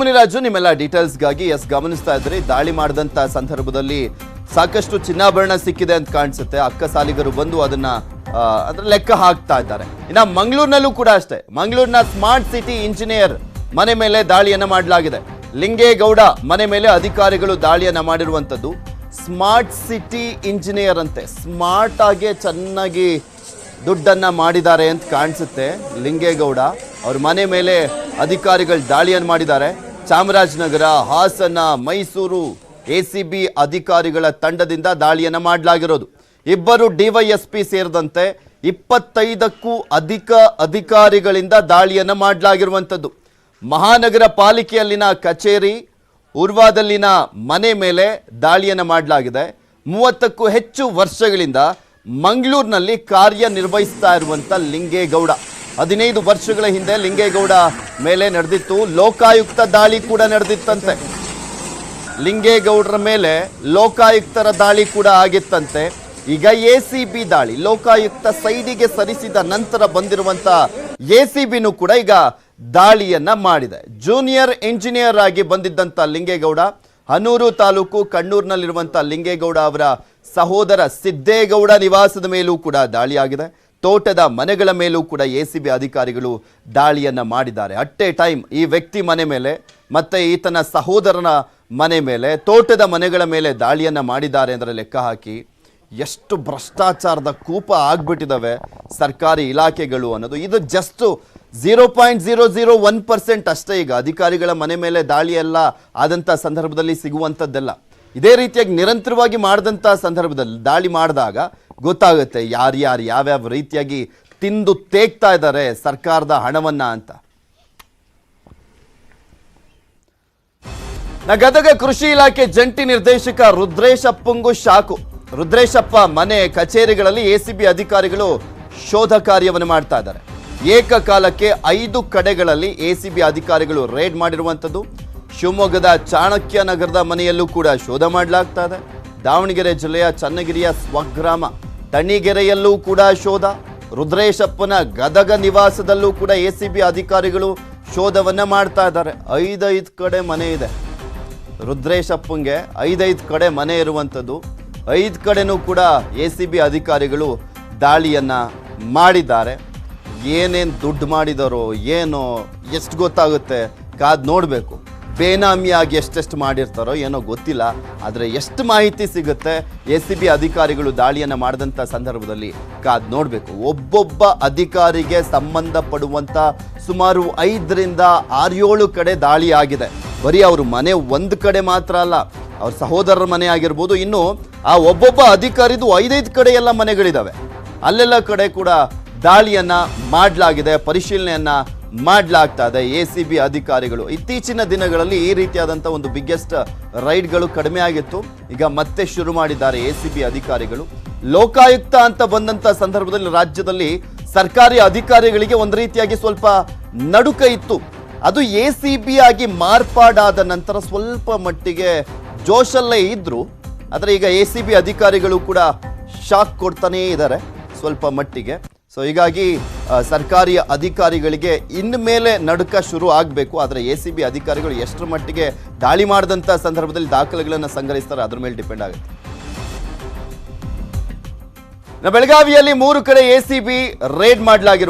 ಮುನಿರಾಜು, ನಿಮ್ಮೆಲ್ಲ ಡೀಟೇಲ್ಸ್ಗಾಗಿ ಎಸ್ ಗಮನಿಸ್ತಾ ಇದ್ರಿ. ದಾಳಿ ಮಾಡಿದಂತ ಸಂದರ್ಭದಲ್ಲಿ ಸಾಕಷ್ಟು ಚಿನ್ನಾಭರಣ ಸಿಕ್ಕಿದೆ ಅಂತ ಕಾಣಿಸುತ್ತೆ. ಅಕ್ಕ ಸಾಲಿಗರು ಬಂದು ಅದನ್ನ ಅದ್ರ ಲೆಕ್ಕ ಹಾಕ್ತಾ ಇದ್ದಾರೆ. ಇನ್ನ ಮಂಗಳೂರಿನಲ್ಲೂ ಕೂಡ ಅಷ್ಟೇ. ಮಂಗಳೂರಿನ ಸ್ಮಾರ್ಟ್ ಸಿಟಿ ಇಂಜಿನಿಯರ್ ಮನೆ ಮೇಲೆ ದಾಳಿಯನ್ನ ಮಾಡಲಾಗಿದೆ. ಲಿಂಗೇಗೌಡ ಮನೆ ಮೇಲೆ ಅಧಿಕಾರಿಗಳು ದಾಳಿಯನ್ನ ಮಾಡಿರುವಂತದ್ದು. ಸ್ಮಾರ್ಟ್ ಸಿಟಿ ಇಂಜಿನಿಯರ್ ಅಂತೆ. ಸ್ಮಾರ್ಟ್ ಆಗಿ ಚೆನ್ನಾಗಿ ದುಡ್ಡನ್ನ ಮಾಡಿದ್ದಾರೆ ಅಂತ ಕಾಣಿಸುತ್ತೆ ಲಿಂಗೇಗೌಡ. ಅವ್ರ ಮನೆ ಮೇಲೆ ಅಧಿಕಾರಿಗಳು ದಾಳಿಯನ್ನು ಮಾಡಿದ್ದಾರೆ. ಚಾಮರಾಜನಗರ, ಹಾಸನ, ಮೈಸೂರು ಎ ಅಧಿಕಾರಿಗಳ ತಂಡದಿಂದ ದಾಳಿಯನ್ನು ಮಾಡಲಾಗಿರೋದು. ಇಬ್ಬರು ಡಿವೈಎಸ್ಪಿ ಸೇರಿದಂತೆ ಇಪ್ಪತ್ತೈದಕ್ಕೂ ಅಧಿಕ ಅಧಿಕಾರಿಗಳಿಂದ ದಾಳಿಯನ್ನು ಮಾಡಲಾಗಿರುವಂಥದ್ದು. ಮಹಾನಗರ ಪಾಲಿಕೆಯಲ್ಲಿನ ಕಚೇರಿ, ಉರ್ವಾದಲ್ಲಿನ ಮನೆ ಮೇಲೆ ದಾಳಿಯನ್ನು ಮಾಡಲಾಗಿದೆ. ಮೂವತ್ತಕ್ಕೂ ಹೆಚ್ಚು ವರ್ಷಗಳಿಂದ ಮಂಗಳೂರಿನಲ್ಲಿ ಕಾರ್ಯನಿರ್ವಹಿಸ್ತಾ ಇರುವಂಥ ಲಿಂಗೇಗೌಡ. ಹದಿನೈದು ವರ್ಷಗಳ ಹಿಂದೆ ಲಿಂಗೇಗೌಡ ಮೇಲೆ ನಡೆದಿತ್ತು. ಲೋಕಾಯುಕ್ತ ದಾಳಿ ಕೂಡ ನಡೆದಿತ್ತಂತೆ. ಲಿಂಗೇಗೌಡರ ಮೇಲೆ ಲೋಕಾಯುಕ್ತರ ದಾಳಿ ಕೂಡ ಆಗಿತ್ತಂತೆ. ಈಗ ಎ ಸಿ ಬಿ ದಾಳಿ, ಲೋಕಾಯುಕ್ತ ಸೈಡಿಗೆ ಸರಿಸಿದ ನಂತರ ಬಂದಿರುವಂತ ಎ ಸಿ ಬಿನೂ ಕೂಡ ಈಗ ದಾಳಿಯನ್ನ ಮಾಡಿದೆ. ಜೂನಿಯರ್ ಇಂಜಿನಿಯರ್ ಆಗಿ ಬಂದಿದ್ದಂತ ಲಿಂಗೇಗೌಡ, ಹನೂರು ತಾಲೂಕು ಕಣ್ಣೂರಿನಲ್ಲಿರುವಂತ ಲಿಂಗೇಗೌಡ ಅವರ ಸಹೋದರ ಸಿದ್ದೇಗೌಡ ನಿವಾಸದ ಮೇಲೂ ಕೂಡ ದಾಳಿಯಾಗಿದೆ. ತೋಟದ ಮನೆಗಳ ಮೇಲೂ ಕೂಡ ಎ ಸಿ ಬಿ ಅಧಿಕಾರಿಗಳು ದಾಳಿಯನ್ನ ಮಾಡಿದ್ದಾರೆ. ಅಟ್ ಎ ಟೈಮ್ ಈ ವ್ಯಕ್ತಿ ಮನೆ ಮೇಲೆ ಮತ್ತೆ ಈತನ ಸಹೋದರನ ಮನೆ ಮೇಲೆ, ತೋಟದ ಮನೆಗಳ ಮೇಲೆ ದಾಳಿಯನ್ನ ಮಾಡಿದ್ದಾರೆ ಅಂದರೆ ಲೆಕ್ಕ ಹಾಕಿ ಎಷ್ಟು ಭ್ರಷ್ಟಾಚಾರದ ಕೂಪ ಆಗ್ಬಿಟ್ಟಿದ್ದಾವೆ ಸರ್ಕಾರಿ ಇಲಾಖೆಗಳು ಅನ್ನೋದು. ಇದು just zero point zero zero one percent ಅಷ್ಟೇ. ಈಗ ಅಧಿಕಾರಿಗಳ ಮನೆ ಮೇಲೆ ದಾಳಿ ಎಲ್ಲ ಆದಂಥ ಸಂದರ್ಭದಲ್ಲಿ ಸಿಗುವಂಥದ್ದೆಲ್ಲ. ಇದೇ ರೀತಿಯಾಗಿ ನಿರಂತರವಾಗಿ ಮಾಡಿದಂಥ ಸಂದರ್ಭದಲ್ಲಿ ದಾಳಿ ಮಾಡಿದಾಗ ಗೊತ್ತಾಗುತ್ತೆ ಯಾರ್ಯಾರು ಯಾವ್ಯಾವ ರೀತಿಯಾಗಿ ತಿಂದು ತೇಗ್ತಾ ಇದ್ದಾರೆ ಸರ್ಕಾರದ ಹಣವನ್ನ ಅಂತ. ಗದಗ ಕೃಷಿ ಇಲಾಖೆ ಜಂಟಿ ನಿರ್ದೇಶಕ ರುದ್ರೇಶಪ್ಪಂಗು ಶಾಕು. ರುದ್ರೇಶಪ್ಪ ಮನೆ ಕಚೇರಿಗಳಲ್ಲಿ ಎಸಿಬಿ ಅಧಿಕಾರಿಗಳು ಶೋಧ ಕಾರ್ಯವನ್ನು ಮಾಡ್ತಾ ಇದ್ದಾರೆ. ಏಕಕಾಲಕ್ಕೆ ಐದು ಕಡೆಗಳಲ್ಲಿ ಎಸಿಬಿ ಅಧಿಕಾರಿಗಳು ರೇಡ್ ಮಾಡಿರುವಂಥದ್ದು. ಶಿವಮೊಗ್ಗದ ಚಾಣಕ್ಯ ನಗರದ ಮನೆಯಲ್ಲೂ ಕೂಡ ಶೋಧ ಮಾಡಲಾಗ್ತಾ ಇದೆ. ದಾವಣಗೆರೆ ಜಿಲ್ಲೆಯ ಚನ್ನಗಿರಿಯ ಸ್ವಗ್ರಾಮ. ತಣಿಗೆರೆಯಲ್ಲೂ ಕೂಡ ಶೋಧ, ರುದ್ರೇಶಪ್ಪನ ಗದಗ ನಿವಾಸದಲ್ಲೂ ಕೂಡ ಎಸಿಬಿ ಅಧಿಕಾರಿಗಳು ಶೋಧವನ್ನ ಮಾಡ್ತಾ ಇದ್ದಾರೆ. ಐದೈದು ಕಡೆ ಮನೆ ಇದೆ. ರುದ್ರೇಶಪ್ಪಂಗೆ ಐದೈದು ಕಡೆ ಮನೆ ಇರುವಂಥದ್ದು. ಐದು ಕಡೆನೂ ಕೂಡ ಎ ಸಿ ಬಿ ಅಧಿಕಾರಿಗಳು ದಾಳಿಯನ್ನ ಮಾಡಿದ್ದಾರೆ. ಏನೇನು ದುಡ್ಡು ಮಾಡಿದಾರೋ, ಏನೋ, ಎಷ್ಟು ಗೊತ್ತಾಗುತ್ತೆ, ಕಾದ್ ನೋಡಬೇಕು. ಬೇನಾಮಿಯಾಗಿ ಎಷ್ಟೆಷ್ಟು ಮಾಡಿರ್ತಾರೋ ಏನೋ ಗೊತ್ತಿಲ್ಲ, ಆದರೆ ಎಷ್ಟು ಮಾಹಿತಿ ಸಿಗುತ್ತೆ? ಎ ಸಿ ಬಿ ಅಧಿಕಾರಿಗಳು ದಾಳಿಯನ್ನು ಮಾಡಿದಂಥ ಸಂದರ್ಭದಲ್ಲಿ ಕಾದ್ ನೋಡಬೇಕು. ಒಬ್ಬೊಬ್ಬ ಅಧಿಕಾರಿಗೆ ಸಂಬಂಧಪಡುವಂಥ ಸುಮಾರು ಐದರಿಂದ ಆರೇಳು ಕಡೆ ದಾಳಿ ಆಗಿದೆ. ಬರೀ ಅವ್ರ ಮನೆ ಒಂದು ಕಡೆ ಮಾತ್ರ ಅಲ್ಲ, ಅವ್ರ ಸಹೋದರರ ಮನೆ ಆಗಿರ್ಬೋದು, ಇನ್ನು ಆ ಒಬ್ಬೊಬ್ಬ ಅಧಿಕಾರಿದು ಐದೈದು ಕಡೆ ಎಲ್ಲ ಮನೆಗಳಿದ್ದಾವೆ ಅಲ್ಲೆಲ್ಲ ಕಡೆ ಕೂಡ ದಾಳಿಯನ್ನು ಮಾಡಲಾಗಿದೆ, ಪರಿಶೀಲನೆಯನ್ನ ಮಾಡಲಾಗ್ತಾ ಇದೆ ಎ ಸಿ ಬಿ ಅಧಿಕಾರಿಗಳು. ಇತ್ತೀಚಿನ ದಿನಗಳಲ್ಲಿ ಈ ರೀತಿಯಾದಂಥ ಒಂದು ಬಿಗ್ಗೆಸ್ಟ್ ರೈಡ್ಗಳು ಕಡಿಮೆ ಆಗಿತ್ತು. ಈಗ ಮತ್ತೆ ಶುರು ಮಾಡಿದ್ದಾರೆ ಎ ಸಿ ಬಿ ಅಧಿಕಾರಿಗಳು. ಲೋಕಾಯುಕ್ತ ಅಂತ ಬಂದಂಥ ಸಂದರ್ಭದಲ್ಲಿ ರಾಜ್ಯದಲ್ಲಿ ಸರ್ಕಾರಿ ಅಧಿಕಾರಿಗಳಿಗೆ ಒಂದು ರೀತಿಯಾಗಿ ಸ್ವಲ್ಪ ನಡುಕ ಇತ್ತು. ಅದು ಎ ಸಿ ಬಿ ಆಗಿ ಮಾರ್ಪಾಡಾದ ನಂತರ ಸ್ವಲ್ಪ ಮಟ್ಟಿಗೆ ಜೋಶಲ್ಲೇ ಇದ್ರು. ಆದರೆ ಈಗ ಎ ಸಿ ಬಿ ಅಧಿಕಾರಿಗಳು ಕೂಡ ಶಾಕ್ ಕೊಡ್ತಾನೇ ಇದ್ದಾರೆ ಸ್ವಲ್ಪ ಮಟ್ಟಿಗೆ. ಸೊ ಹೀಗಾಗಿ ಸರ್ಕಾರಿ ಅಧಿಕಾರಿಗಳಿಗೆ ಇನ್ನು ಮೇಲೆ ನಡುಕ ಶುರು ಆಗಬೇಕು. ಆದರೆ, ಎ ಸಿ ಬಿ ಅಧಿಕಾರಿಗಳು ಎಷ್ಟರ ಮಟ್ಟಿಗೆ ದಾಳಿ ಮಾಡಿದಂಥ ಸಂದರ್ಭದಲ್ಲಿ ದಾಖಲೆಗಳನ್ನು ಸಂಗ್ರಹಿಸ್ತಾರೆ, ಅದ್ರ ಮೇಲೆ ಡಿಪೆಂಡ್ ಆಗುತ್ತೆ. ಬೆಳಗಾವಿಯಲ್ಲಿ ಮೂರು ಕಡೆ ಎ ಸಿ ಬಿ ರೇಡ್ ಮಾಡಲಾಗಿರುವ